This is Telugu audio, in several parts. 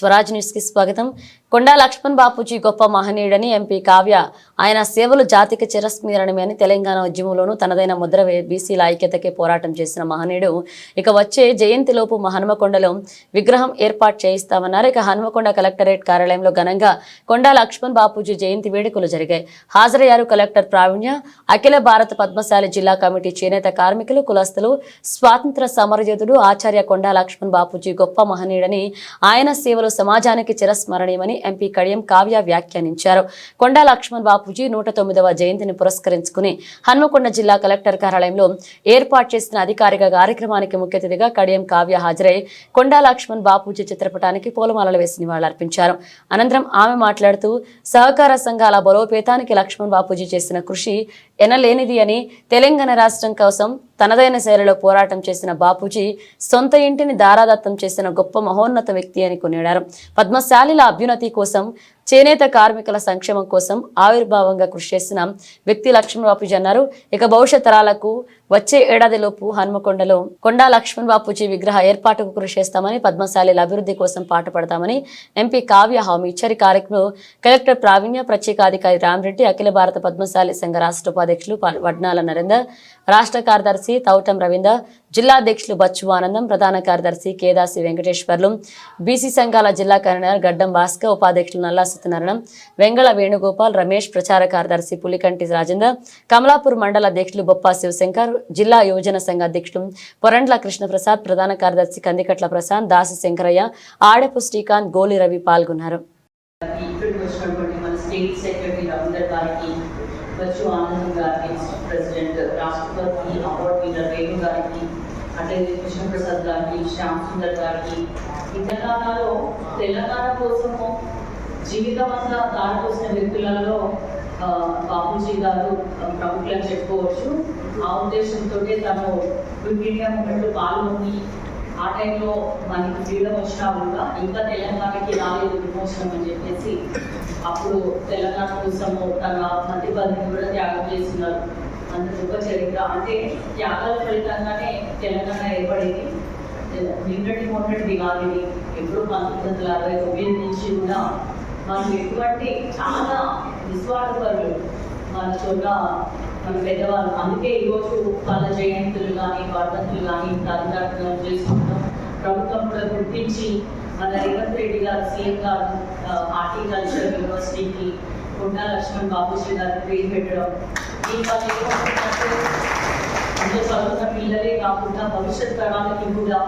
స్వరాజ్ న్యూస్కి స్వాగతం. కొండా లక్ష్మణ్ బాపూజీ గొప్ప మహనీయుడని ఎంపీ కావ్య. ఆయన సేవలు జాతికి చిరస్మీరణమే అని తెలంగాణ ఉద్యమంలోనూ తనదైన ముద్ర బీసీల ఐక్యతకే పోరాటం చేసిన మహనీయుడు. ఇక వచ్చే జయంతిలోపు హనుమకొండలో విగ్రహం ఏర్పాటు చేయిస్తామన్నారు. ఇక హనుమకొండ కలెక్టరేట్ కార్యాలయంలో ఘనంగా కొండా లక్ష్మణ్ బాపూజీ జయంతి వేడుకలు జరిగాయి. హాజరయ్యారు కలెక్టర్ ప్రావీణ్య. అఖిల భారత పద్మశాలి జిల్లా కమిటీ చేనేత కార్మికులు కులస్తులు స్వాతంత్ర సమరయోధుడు ఆచార్య కొండా లక్ష్మణ్ బాపూజీ గొప్ప మహనీయుడని ఆయన సేవలు సమాజానికి చిరస్మరణీయమని ఎంపీ కడియం కావ్య వ్యాఖ్యానించారు. కొండా లక్ష్మణ్ బాపూజీ నూట తొమ్మిదవ జయంతిని పురస్కరించుకుని హన్మకొండ జిల్లా కలెక్టర్ కార్యాలయంలో ఏర్పాటు చేసిన అధికారిక కార్యక్రమానికి ముఖ్య అతిథిగా కడియం కావ్య హాజరై కొండా లక్ష్మణ్ బాపూజీ చిత్రపటానికి పూలమాలలు వేసి నివాళులర్పించారు. అనంతరం ఆమె మాట్లాడుతూ సహకార సంఘాల బలోపేతానికి లక్ష్మణ్ బాపూజీ చేసిన కృషి ఎనలేనిది అని తెలంగాణ రాష్ట్రం కోసం తనదైన శైలిలో పోరాటం చేసిన బాపూజీ సొంత ఇంటిని దారాదత్తం చేసిన గొప్ప మహోన్నత వ్యక్తి అని కొనియాడారు. పద్మశాలిల అభ్యున్నతి కోసం చేనేత కార్మికుల సంక్షేమం కోసం ఆవిర్భావంగా కృషి చేసిన వ్యక్తి లక్ష్మణబాపుజీ అన్నారు. ఇక భవిష్యత్ తరాలకు వచ్చే ఏడాదిలోపు హనుమకొండలో కొండా లక్ష్మణబాపుజీ విగ్రహ ఏర్పాటుకు కృషి చేస్తామని పద్మశాలిల అభివృద్ధి కోసం పాటుపడతామని ఎంపీ కావ్య హామీ ఇచ్చారు. కార్యక్రమంలో కలెక్టర్ ప్రావీణ్య ప్రత్యేకాధికారి రామరెడ్డి అఖిల భారత పద్మశాలి సంఘ రాష్ట్ర ఉపాధ్యక్షులు వడ్నాల నరేందర్ రాష్ట్ర కార్యదర్శి తౌటం రవీందర్ జిల్లా అధ్యక్షులు బచ్చువానందం ప్రధాన కార్యదర్శి కేదాసి వెంకటేశ్వర్లు బీసీ సంఘాల జిల్లా కన్వీనర్ గడ్డం భాస్కర్ ఉపాధ్యక్షులు నల్లా సత్యనారాయణ వెంగళ వేణుగోపాల్ రమేష్ ప్రచార కార్యదర్శి పులికంటి రాజేందర్ కమలాపూర్ మండల అధ్యక్షులు బొప్పా శివశంకర్ జిల్లా యువజన సంఘ అధ్యక్షులు పొరండ్ల కృష్ణప్రసాద్ ప్రధాన కార్యదర్శి కందికట్ల ప్రసాద్ దాసి శంకరయ్య ఆడపు శ్రీకాంత్ గోలి రవి పాల్గొన్నారు. అట్లనే కృష్ణప్రసాద్ గారికి శ్యామ్ సుందర్ గారికి ఈ తెలంగాణలో తెలంగాణ కోసము జీవితం అంతా దారిపోసిన వ్యక్తులలో బాబుజీ గారు ప్రముఖులని చెప్పుకోవచ్చు. ఆ ఉద్దేశంతో తను ఇండియా మూమెంట్ పాల్గొని ఆ టైంలో మనకి ఫ్రీడమ్ వచ్చినా కూడా ఇంకా తెలంగాణకి రాలేదు విమోచనం అని చెప్పేసి అప్పుడు తెలంగాణ కోసము తన మంది బంధిని కూడా త్యాగం చేస్తున్నారు. అంత గొప్ప చరిత్ర. అంటే త్యాగాల ఫలితంగానే తెలంగాణ ఏర్పడింది. నిన్నటి మొన్నటి కాదు ఎప్పుడు పంతొమ్మిది వందల అరవై తొమ్మిది నుంచి కూడా మనం ఎటువంటి చాలా నిస్వార్థపరులు. మన చోట మన పెద్దవాళ్ళు. అందుకే ఈరోజు వాళ్ళ జయంతులు కానీ వర్ధంతులు కానీ తదితరులు చేసుకుంటాం. ప్రభుత్వం కూడా గుర్తించి మన రేవంత్ రెడ్డి గారు సీఎం గారు హార్టికల్చర్ యూనివర్సిటీకి కొండా లక్ష్మణ్ బాబుజీ గారు పేరు పెట్టడం ఈ వాళ్ళు ఏమనుకుంటున్నారు? అందులో చదువుతున్న పిల్లలే కాకుండా భవిష్యత్ తరాలకి కూడా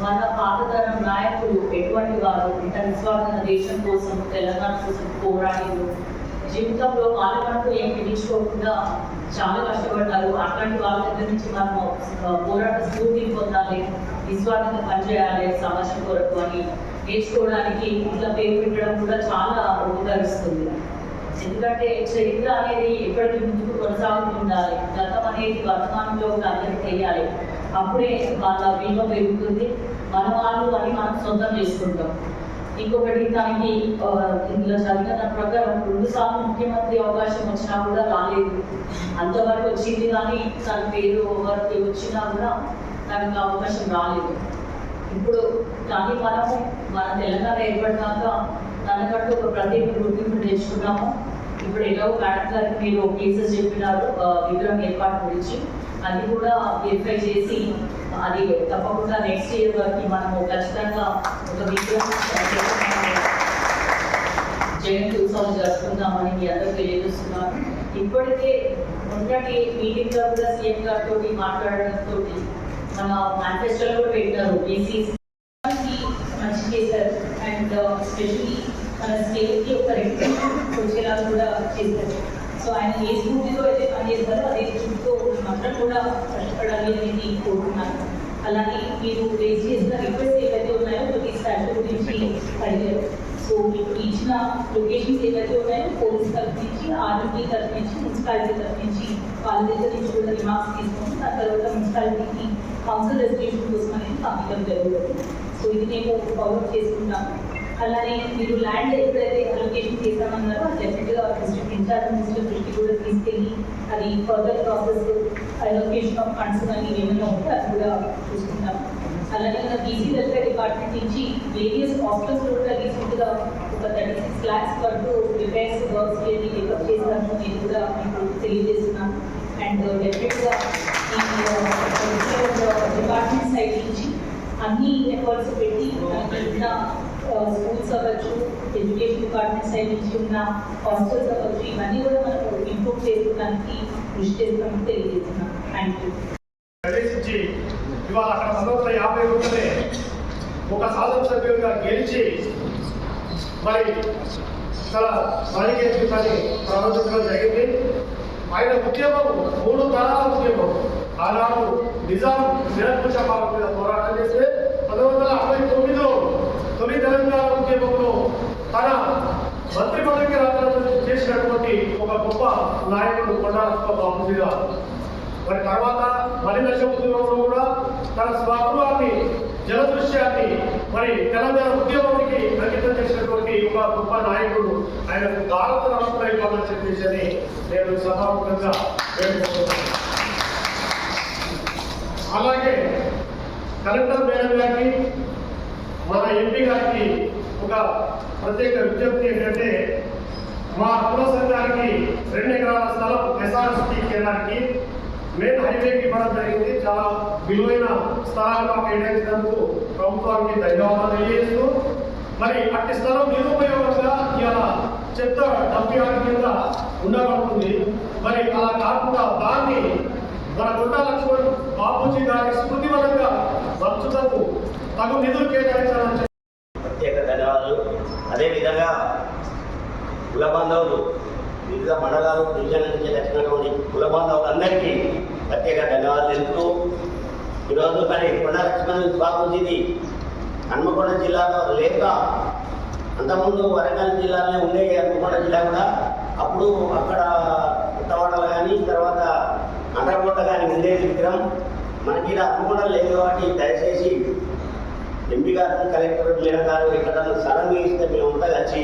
మన పాతతరం నాయకులు ఎటువంటి వారు ఇంత నిస్వార్థన దేశం కోసం తెలంగాణ కోసం పోరాడిలు జీవితంలో వాళ్ళకంటూ ఏం పిలుచుకోకుండా చాలా కష్టపడ్డారు. అట్లాంటి వాళ్ళ దగ్గర నుంచి మనము పోరాట స్ఫూర్తిని పొందాలి నిస్వార్థంగా పనిచేయాలి సమాజం కొరకు అని నేర్చుకోవడానికి ఇట్లా పేరు పెట్టడం కూడా చాలా ఉపకరిస్తుంది. ఎందుకంటే చరిత్ర అనేది ఎప్పటికీ ముందుకు కొనసాగుతూ ఉండాలి గతం అనేది వర్తమానంలో ఒక అందరికి తెలియాలి. అప్పుడే వాళ్ళ విలువ పెరుగుతుంది. మన వాళ్ళు అని మనం సొంతం చేసుకుంటాం. ఇంకొకటి తనకి ఇందులో చదివిన దాని ప్రకారం రెండు సార్లు ముఖ్యమంత్రి అవకాశం వచ్చినా కూడా రాలేదు. అంతవరకు వచ్చింది కానీ తన పేరు ఎవరికి వచ్చినా కూడా తనకు అవకాశం రాలేదు. ఇప్పుడు కానీ మనము మన తెలంగాణ ఏర్పడినాక తనకంటూ ఒక ప్రత్యేక గుర్తింపు తెచ్చుకున్నాము ఇప్పుడు ఎలాగో మేడం గారికి మీరు కేసెస్ చెప్పినారు వివరం విగ్రహం ఏర్పాటు గురించి. అది కూడా వెరిఫై చేసి అది తప్పకుండా నెక్స్ట్ ఇయర్ వరకు మనము ఖచ్చితంగా ఒక విగ్రహం జయంతి ఉత్సవం జరుపుకుందామని మీ అందరూ తెలియజేస్తున్నాను. ఇప్పటికే మొన్నటి మీటింగ్లో కూడా సీఎం గారితో మాట్లాడడంతో మన మేనిఫెస్టోలో కూడా పెట్టారు బీసీ మంచి చేశారు. అండ్ స్పెషల్లీ uh, మన స్టేట్ ఒక వచ్చేలా కూడా చేశారు. సో ఆయన ఏ స్ఫూర్తితో అయితే పనిచేస్తారో అదే స్ఫూర్తితో మనం కూడా కష్టపడాలి అనేది కోరుతున్నాను అలాగే మీరు రేజ్ చేసిన రిక్వెస్ట్ ఏవైతే ఉన్నాయో ప్రతి స్టాచ్యూ గురించి అడిగారు సో మీకు ఇచ్చిన లొకేషన్స్ ఏవైతే ఉన్నాయో పోలీస్ తరఫు నుంచి ఆర్మీ తరఫు నుంచి మున్సిపాలిటీ తరఫు నుంచి వాళ్ళ దగ్గర నుంచి కూడా రిమార్క్స్ తీసుకొని దాని తర్వాత మున్సిపాలిటీకి కౌన్సిల్ రెస్ట్రిక్షన్ కోసం అనేది పంపించడం జరుగుతుంది సో ఇది మేము ఫాలో చేసుకుంటాము అలానే మీరు ల్యాండ్ ఎప్పుడైతే అలొకేషన్ చేస్తామన్నారో అది డెఫినెట్గా డిస్ట్రిక్ట్ ఇన్ఛార్జ్ మినిస్టర్ దృష్టి కూడా తీసుకెళ్ళి అది further process allocation of funds కానీ ఏమైనా ఉంటే అది కూడా చూసుకుంటాం. అలానే మన బీసీ వెల్ఫేర్ డిపార్ట్మెంట్ నుంచి వేరియస్ హాస్టల్స్ కూడా రీసెంట్గా ఒక థర్టీ సిక్స్ ల్యాక్స్ వరకు రిపేర్స్ వర్క్స్ అనేది టేకప్ చేశాము నేను కూడా మీకు తెలియజేస్తున్నాను. అండ్ డెఫినెట్గా uh, ఈ uh, డిపార్ట్మెంట్ సైడ్ uh, నుంచి అన్ని ఎఫర్ట్స్ పెట్టి ఉన్న స్కూల్స్ అవ్వచ్చు ఎడ్యుకేషన్ డిపార్ట్మెంట్ సైడ్ నుంచి ఉన్న హాస్టల్స్ అవ్వచ్చు ఇవన్నీ కూడా మనకు ఇంప్రూవ్ చేసుకోవడానికి కృషి చేస్తామని తెలియజేస్తున్నాం. థ్యాంక్ యూ ప్రవేశించి ఇవాళ అక్కడ పంతొమ్మిది వందల యాభై ఒకటినే ఒక సాధన సభ్యులుగా గెలిచి మరి తన రాజకీయ జీవితాన్ని ప్రారంభించడం జరిగింది. ఆయన ఉద్యమం మూడు తరాల ఉద్యమం. ఆనాడు నిజాం నిరంకుశ పాలన మీద పోరాటం చేస్తే పంతొమ్మిది వందల అరవై తొమ్మిదిలో తొలి తెలంగాణ ఉద్యమంలో తన మంత్రి పదవికి రాజీనామా చేసినటువంటి ఒక గొప్ప నాయకుడు కొండాలప్ప బాబు గారు మరి తర్వాత మలిన ఉద్యమంలో కూడా తన స్వగృహాన్ని జలదృశ్యాన్ని మరి తెలంగాణ ఉద్యమానికి అంకితం చేసినటువంటి ఒక గొప్ప నాయకుడు ఆయనకు భారత రాష్ట్ర ఇవ్వాలని చెప్పేసి నేను సభాముఖంగా వేడుకుంటున్నాను. అలాగే కలెక్టర్ మేడం గారికి మన ఎంపీ గారికి ఒక ప్రత్యేక విజ్ఞప్తి ఏంటంటే మా కుల సంఘానికి రెండు ఎకరాల స్థలం ఎస్ఆర్ఎస్టీ కేంద్రానికి మెయిన్ హైవేకి ఇవ్వడం జరిగింది. చాలా విలువైన స్థలాలు మాకు కేటాయించినందుకు ప్రభుత్వానికి ధన్యవాదాలు తెలియజేస్తూ మరి అట్టి స్థలం నిరుపయోగంగా ఇవాళ చెత్త డబ్బు కింద ఉండబడుతుంది. మరి అలా కాకుండా దాన్ని మన గుండా లక్ష్మణ్ బాపూజీ గారి స్మృతివరంగా భక్తులకు తగు నిధులు కేటాయించాలని చెప్పి ప్రత్యేక ధన్యవాదాలు అదేవిధంగా కుల బాంధవులు వివిధ మండలాలు డివిజన్ల నుంచి వచ్చినటువంటి కుల బాంధవులందరికీ ప్రత్యేక ధన్యవాదాలు తెలుపుతూ ఈరోజు మరి కొండ లక్ష్మణ్ బాబుజీది హన్మకొండ జిల్లాలో లేక అంతకుముందు వరంగల్ జిల్లాలోనే ఉండే హన్మకొండ జిల్లా కూడా అప్పుడు అక్కడ కొత్తవాడలు కానీ తర్వాత అండర్కోట కానీ ఉండేది విగ్రహం మనకి ఇలా హన్మకొండ లేదు కాబట్టి దయచేసి ఎంపీ గారు కలెక్టర్ మేడం గారు ఇక్కడ స్థలం ఇస్తే మేము అంతా కలిసి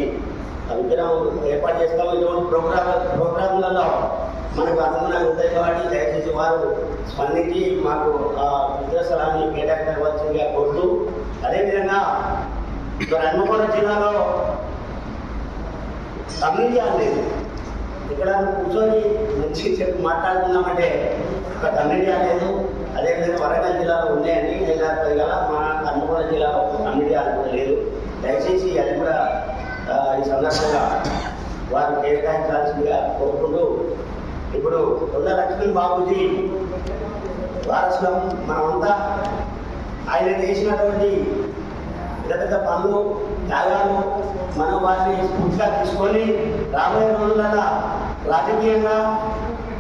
విగ్రహం ఏర్పాటు చేసుకోవాలి. ఇటువంటి ప్రోగ్రామ్ ప్రోగ్రాంలలో మనకు అనుగుణంగా ఉంటాయి కాబట్టి దయచేసి వారు స్పందించి మాకు ఆ విగ్రహస్థలాన్ని కేటాయించవలసిందిగా కోరుతూ అదేవిధంగా ఇక్కడ హన్మకొండ జిల్లాలో కమ్యూనిటీ లేదు. ఇక్కడ కూర్చొని మంచి చెప్పి మాట్లాడుతున్నామంటే ఒక కమ్యూనిటీ లేదు. అదేవిధంగా వరంగల్ జిల్లాలో ఉన్నాయని ఇలా గల మా హన్మకొండ జిల్లాలో కమ్యూనిటీ కూడా లేదు దయచేసి అది కూడా ఆ, ఈ సందర్భంగా వారు కేటాయించాల్సిందిగా కోరుకుంటూ ఇప్పుడు కొండ లక్ష్మణ్ బాబుజీ వారసులం మనమంతా ఆయన చేసినటువంటి పెద్ద పెద్ద పనులు త్యాగాలు మనం వాటిని స్ఫూర్తిగా తీసుకొని రాబోయే రోజులలో రాజకీయంగా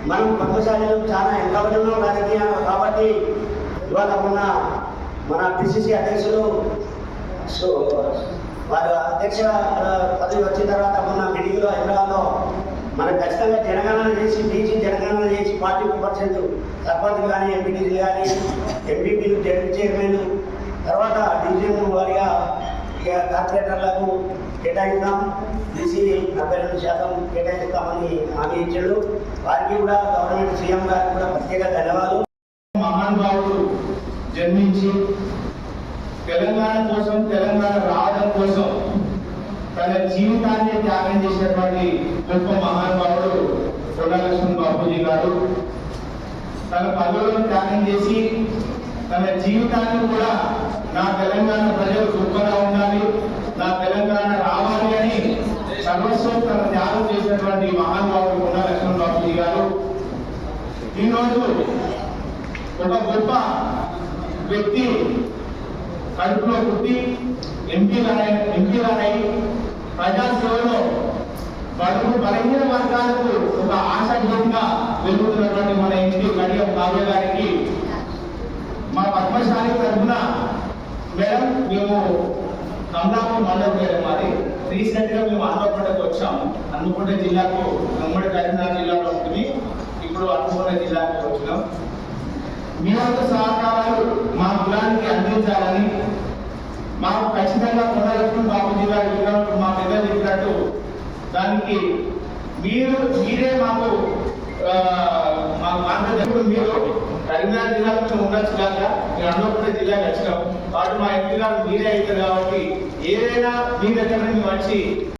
మనం పద్మశాలలో చాలా వెనకబడి రాజకీయాలు కాబట్టి ఇవాళ మొన్న మన పిసిసి అధ్యక్షులు సో వారు అధ్యక్ష పదవి వచ్చిన తర్వాత మొన్న మీటింగ్లో హైదరాబాద్లో మనం ఖచ్చితంగా జనగణన చేసి బీసీ జనగణన చేసి ఫార్టీ టూ పర్సెంట్ సర్పంచ్ కానీ ఎంపీడీలు కానీ ఎంపీపీలు డెప్యూటీ చైర్మన్ తర్వాత డివిజన్ వారిగా ఇక కార్పొరేటర్లకు కేటాయిస్తాం బీసీ నలభై రెండు శాతం కేటాయిస్తామని హామీ ఇచ్చాడు. వారికి కూడా గవర్నమెంట్ సీఎం గారికి కూడా ప్రత్యేక ధన్యవాదాలు. మహానుభావుడు జన్మించి తెలంగాణ కోసం తెలంగాణ రా కోసం తన జీవితాన్ని త్యాగం చేసినటువంటి గొప్ప మహానుభావుడు కొండ లక్ష్మణ్ గారు. తన పదవులను త్యాగం చేసి తన జీవితాన్ని కూడా నా తెలంగాణ ప్రజలు గొప్పగా ఉండాలి నా తెలంగాణ రావాలి అని సర్వస్వం తన త్యాగం చేసినటువంటి మహానుభావుడు కొండ లక్ష్మణ్ గారు. ఈరోజు ఒక గొప్ప వ్యక్తి కడుపులో పుట్టి ఎంపీ ఎంపీ గారై ప్రజాసేవలో బడుగు బలహీన వర్గాలకు ఒక ఆశాజ్యోతిగా వెలుగుతున్నటువంటి మన ఎంపీ కడియం కావ్య గారికి మా పద్మశాలి తరఫున మేడం మేము కమలాపూర్ మండలం మేడం మాది. రీసెంట్గా మేము హన్మకొండకు వచ్చాము. హన్మకొండ జిల్లాకు ఉమ్మడి కరీంనగర్ జిల్లాలో ఉంటుంది ఇప్పుడు హన్మకొండ జిల్లాకు వచ్చినాం. మీ వంతు సహకారాలు మా కులానికి అందించాలని మాకు ఖచ్చితంగా కొండలక్ష్మణ్ బాబుజీ గారు విగ్రహం మా పెద్ద చెప్పినట్టు దానికి మీరు మీరే మాకు మా మార్గదర్శకుడు మీరు కరీంనగర్ జిల్లాలో మేము ఉండొచ్చు కాక మేము అన్నప్పుడు జిల్లాకి వచ్చినాం. కాబట్టి మా ఎంపీ గారు మీరే అవుతారు కాబట్టి ఏదైనా మీ దగ్గర నుంచి వచ్చి